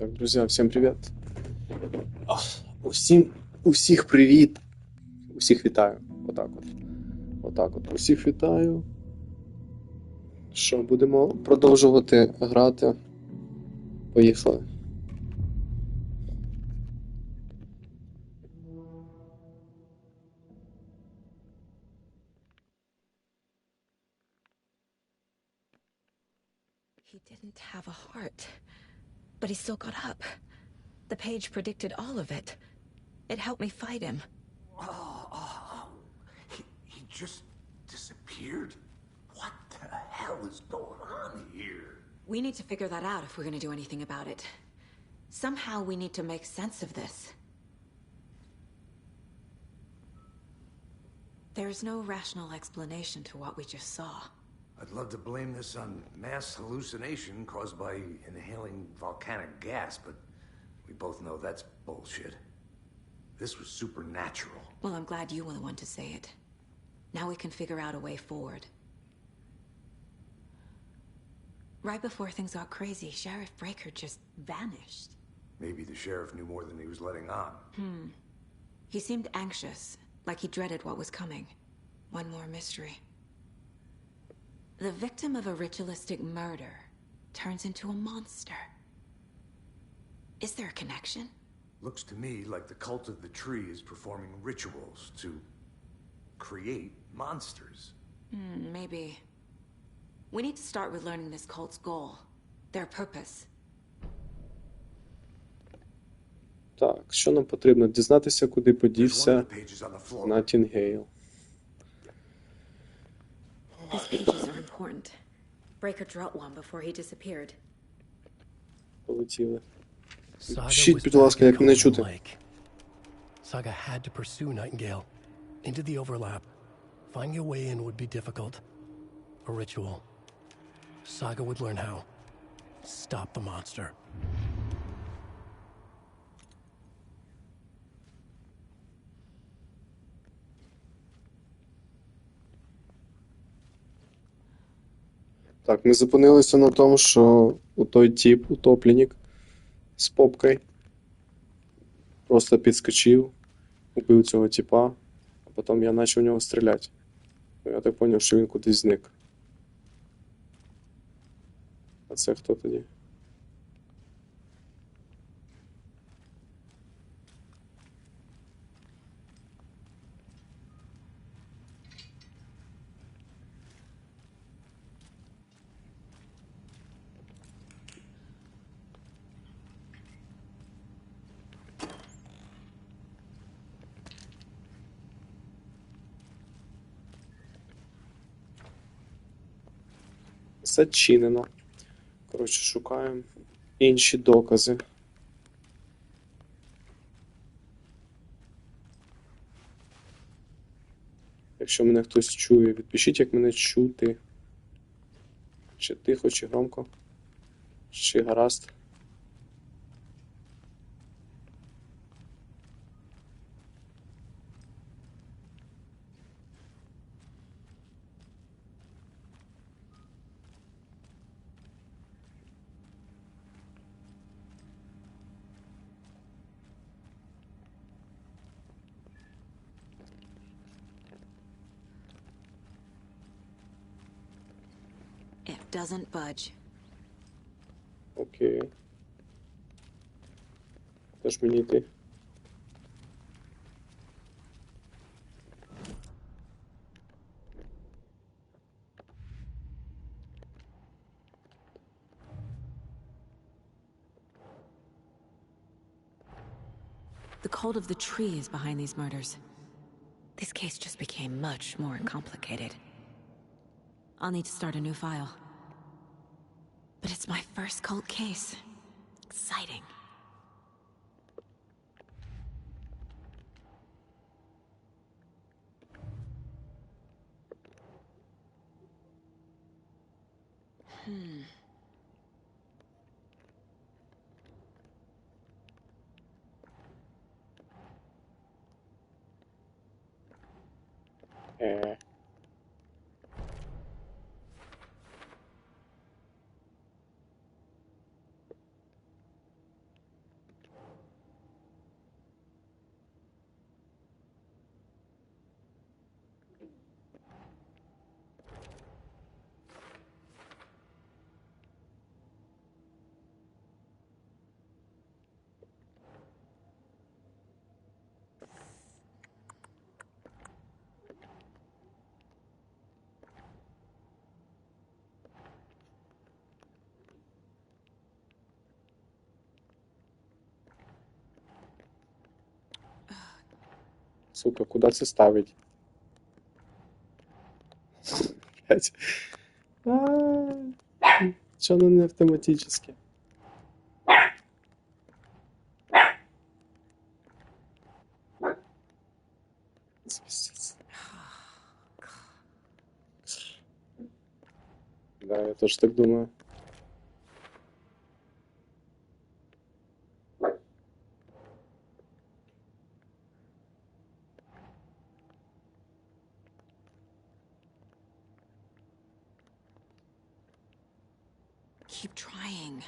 Так, друзья, всем привет. Усім, усіх привіт. Усіх вітаю. Отак от. Отак от. Усіх вітаю. Що, будемо продовжувати грати. Поїхали. He didn't have a heart, but he still got up. The page predicted all of it. It helped me fight him. Oh, oh, he, he just disappeared? What the hell is going on here? We need to figure that out if we're gonna do anything about it. Somehow we need to make sense of this. There's no rational explanation to what we just saw. I'd love to blame this on mass hallucination caused by inhaling volcanic gas, but we both know that's bullshit. This was supernatural. Well, I'm glad you were the one to say it. Now we can figure out a way forward. Right before things got crazy, Sheriff Breaker just vanished. Maybe the sheriff knew more than he was letting on. Hmm. He seemed anxious, like he dreaded what was coming. One more mystery. The victim of a ritualistic murder turns into a monster. Is there a connection? Looks to me like the cult of the tree is performing rituals to create monsters. Hmm, maybe. We need to start with learning this cult's goal, their purpose. Так, що нам потрібно? Дізнатися, куди There's one подівся of the pages on the floor. Натінгейл. These pages are important. Breaker dropped one before he disappeared. Полетіли. Saga Пишіть, was будь ласка, back in як мене Golden чути. Lake. Saga had to pursue Nightingale into the overlap. Finding a way in would be difficult. A ritual. Saga would learn how. Stop the monster. Так, ми зупинилися на тому, що у той тип, утопленік з попкою, просто підскочив, убив цього типа, а потім я почав в нього стріляти. Я так зрозумів, що він кудись зник. А це хто тоді? Зачинено. Коротше, шукаємо інші докази. Якщо мене хтось чує, відпишіть, як мене чути. Чи тихо, чи громко, чи гаразд. doesn't budge. Okay. Też minity. The cult of the tree is behind these murders. This case just became much more complicated. I'll need to start a new file. But it's my first cult case. Exciting. Е. Сука, куди це ставить? Блять. Чё оно не автоматически? Да, я тоже так думаю. Keep trying.